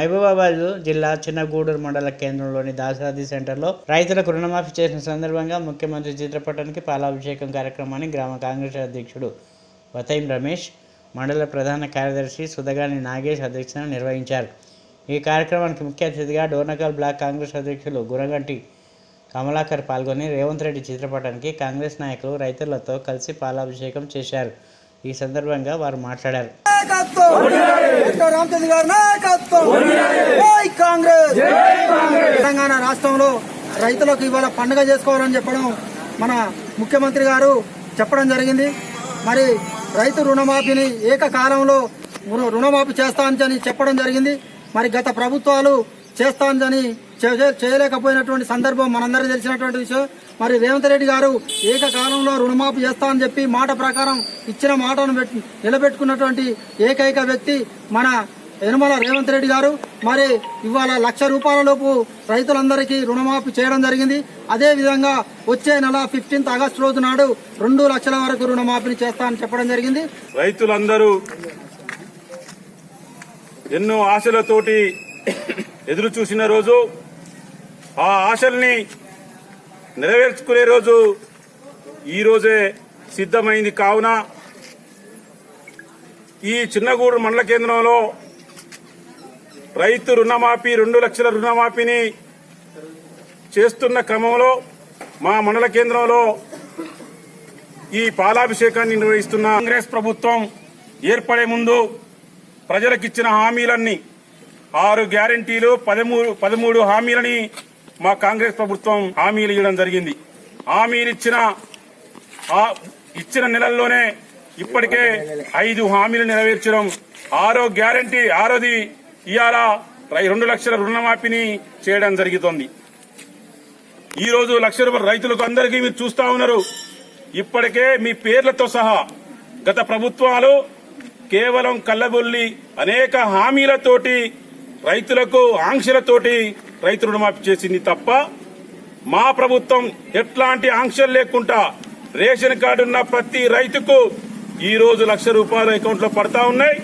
మహబూబాబాద్ జిల్లా చిన్నగూడూరు మండల కేంద్రంలోని దాసరాది సెంటర్లో రైతులకు రుణమాఫీ చేసిన సందర్భంగా ముఖ్యమంత్రి చిత్రపటానికి పాలాభిషేకం కార్యక్రమాన్ని గ్రామ కాంగ్రెస్ అధ్యక్షుడు వతైం రమేష్ మండల ప్రధాన కార్యదర్శి సుధగాని నాగేష్ అధ్యక్షతన నిర్వహించారు. ఈ కార్యక్రమానికి ముఖ్య అతిథిగా డోర్నకల్ బ్లాక్ కాంగ్రెస్ అధ్యక్షులు గురగంటి కమలాకర్ పాల్గొని రేవంత్ రెడ్డి చిత్రపటానికి కాంగ్రెస్ నాయకులు రైతులతో కలిసి పాలాభిషేకం చేశారు. ఈ సందర్భంగా వారు మాట్లాడారు. నాయకత్వం. రామచంద్ర గారి నాయకత్వం. జై కాంగ్రెస్. తెలంగాణ రాష్ట్రంలో రైతులకు ఇవాళ పండుగ చేసుకోవాలని చెప్పడం మన ముఖ్యమంత్రి గారు చెప్పడం జరిగింది. మరి రైతు రుణమాఫీని ఏకకాలంలో రుణమాఫీ చేస్తానని చెప్పడం జరిగింది. మరి గత ప్రభుత్వాలు చేస్తానని చేయలేకపోయినటువంటి సందర్భం మనందరికీ తెలిసినటువంటి విషయం. మరి రేవంత్ రెడ్డి గారు ఏకకాలంలో రుణమాఫీ చేస్తామని చెప్పి మాట ప్రకారం ఇచ్చిన మాటను పెట్టి నిలబెట్టుకున్నటువంటి ఏకైక వ్యక్తి మన యనమల రేవంత్ రెడ్డి గారు. మరి ఇవాళ లక్ష రూపాయల లోపు రైతులందరికీ రుణమాఫీ చేయడం జరిగింది. అదేవిధంగా వచ్చే నెల ఫిఫ్టీన్త్ ఆగస్టు రోజు నాడు రెండు లక్షల వరకు రుణమాఫీని చేస్తామని చెప్పడం జరిగింది. రైతులందరూ ఎన్నో ఆశలతోటి ఎదురు చూసిన రోజు ఆ ఆశల్ని నెరవేర్చుకునే రోజు ఈరోజే సిద్ధమైంది. కావున ఈ చిన్నగూడు మండల కేంద్రంలో రైతు రుణమాఫీ రెండు లక్షల రుణమాఫీని చేస్తున్న క్రమంలో మా మండల కేంద్రంలో ఈ పాలాభిషేకాన్ని నిర్వహిస్తున్న కాంగ్రెస్ ప్రభుత్వం ఏర్పడే ముందు ప్రజలకిచ్చిన హామీలన్నీ ఆరు గ్యారంటీలు పదమూడు పదమూడు హామీలని మా కాంగ్రెస్ ప్రభుత్వం హామీలు ఇవ్వడం జరిగింది. హామీలు ఇచ్చిన ఆ- ఇచ్చిన నెలల్లోనే ఇప్పటికే ఐదు హామీలు నెరవేర్చడం. ఆరో గ్యారంటీ ఆరోది ఇవాళ రెండు లక్షల రుణమాఫీని చేయడం జరుగుతోంది. ఈ రోజు లక్ష రూపాయలు రైతులకు అందరికీ మీరు చూస్తా ఉన్నారు. ఇప్పటికే మీ పేర్లతో సహా గత ప్రభుత్వాలు కేవలం కళ్ళబొల్లి అనేక హామీలతోటి రైతులకు ఆంక్షలతోటి రైతు రుణమాఫీ చేసింది తప్ప మా ప్రభుత్వం ఎట్లాంటి ఆంక్షలు లేకుండా రేషన్ కార్డు ఉన్న ప్రతి రైతుకు ఈ రోజు లక్ష రూపాయలు అకౌంట్లో పడతా ఉన్నాయి.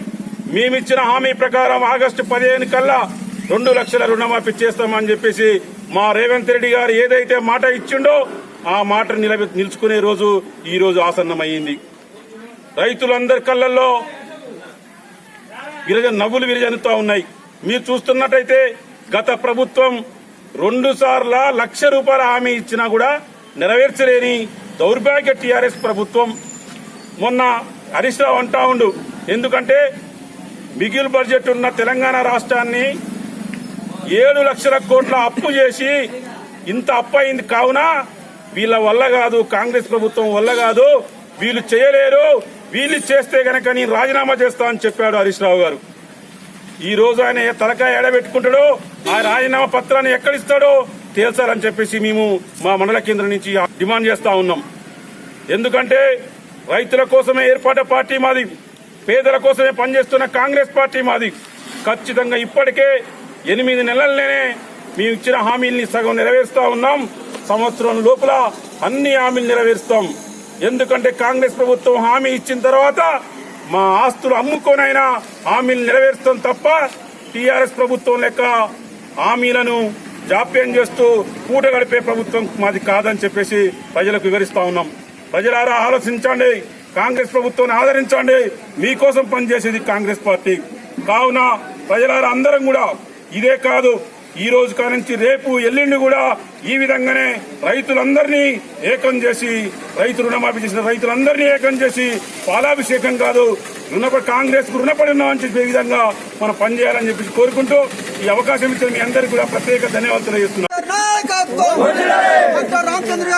మేమిచ్చిన హామీ ప్రకారం ఆగస్టు పదిహేను కల్లా రెండు లక్షల రుణమాఫీ చేస్తామని చెప్పేసి మా రేవంత్ రెడ్డి గారు ఏదైతే మాట ఇచ్చిండో ఆ మాట నిలుచుకునే రోజు ఈ రోజు ఆసన్నమైంది. రైతులందరి కళ్ళల్లో విరజ నవ్వులు విరజనుతా ఉన్నాయి. మీరు చూస్తున్నట్టయితే గత ప్రభుత్వం రెండు సార్ల లక్ష రూపాయల హామీ ఇచ్చినా కూడా నెరవేర్చలేని దౌర్భాగ్య టీఆర్ఎస్ ప్రభుత్వం. మొన్న హరీష్ రావు అంటా ఉండు ఎందుకంటే మిగిల్ బడ్జెట్ ఉన్న తెలంగాణ రాష్ట్రాన్ని ఏడు లక్షల కోట్ల అప్పు చేసి ఇంత అప్పు అయింది కావున వీళ్ళ వల్ల కాదు కాంగ్రెస్ ప్రభుత్వం వల్ల కాదు వీళ్ళు చేయలేరు వీళ్ళు చేస్తే గనక నేను రాజీనామా చేస్తా అని చెప్పాడు హరీష్ రావు గారు. ఈ రోజు ఆయన తలకాయ ఎడబెట్టుకుంటాడో ఆ రాజీనామా పత్రాన్ని ఎక్కడిస్తాడో తేల్చాలని చెప్పేసి మేము మా మండల కేంద్రం నుంచి డిమాండ్ చేస్తా ఉన్నాం. ఎందుకంటే రైతుల కోసమే ఏర్పాటు పార్టీ మాది పేదల కోసమే పనిచేస్తున్న కాంగ్రెస్ పార్టీ మాది. ఖచ్చితంగా ఇప్పటికే ఎనిమిది నెలల్లోనే మేము ఇచ్చిన హామీల్ని సగం నెరవేరుస్తా ఉన్నాం. సంవత్సరం లోపల అన్ని హామీలు నెరవేరుస్తాం. ఎందుకంటే కాంగ్రెస్ ప్రభుత్వం హామీ ఇచ్చిన తర్వాత మా ఆస్తులు అమ్ముకోనైనా హామీలు నెరవేరుస్తాం తప్ప టీఆర్ఎస్ ప్రభుత్వం లెక్క హామీలను జాప్యం చేస్తూ కూట గడిపే ప్రభుత్వం మాది కాదని చెప్పేసి ప్రజలకు వివరిస్తా ఉన్నాం. ప్రజలారా ఆలోచించండి. కాంగ్రెస్ ప్రభుత్వాన్ని ఆదరించండి. మీకోసం పనిచేసేది కాంగ్రెస్ పార్టీ. కావున ప్రజలారా అందరం కూడా ఇదే కాదు ఈ రోజు కానించి రేపు ఎల్లుండి కూడా ఈ విధంగానే రైతులందరినీ ఏకం చేసి రైతు రుణమాఫీ చేసిన రైతులందరినీ ఏకం చేసి పాలాభిషేకం కాదు రుణపడి కాంగ్రెస్కు రుణపడి ఉన్నామని చెప్పే విధంగా మనం పనిచేయాలని చెప్పి కోరుకుంటూ ఈ అవకాశం ఇచ్చిన మీ అందరికీ కూడా ప్రత్యేక ధన్యవాదాలు తెలియజేస్తున్నాం. రామచంద్ర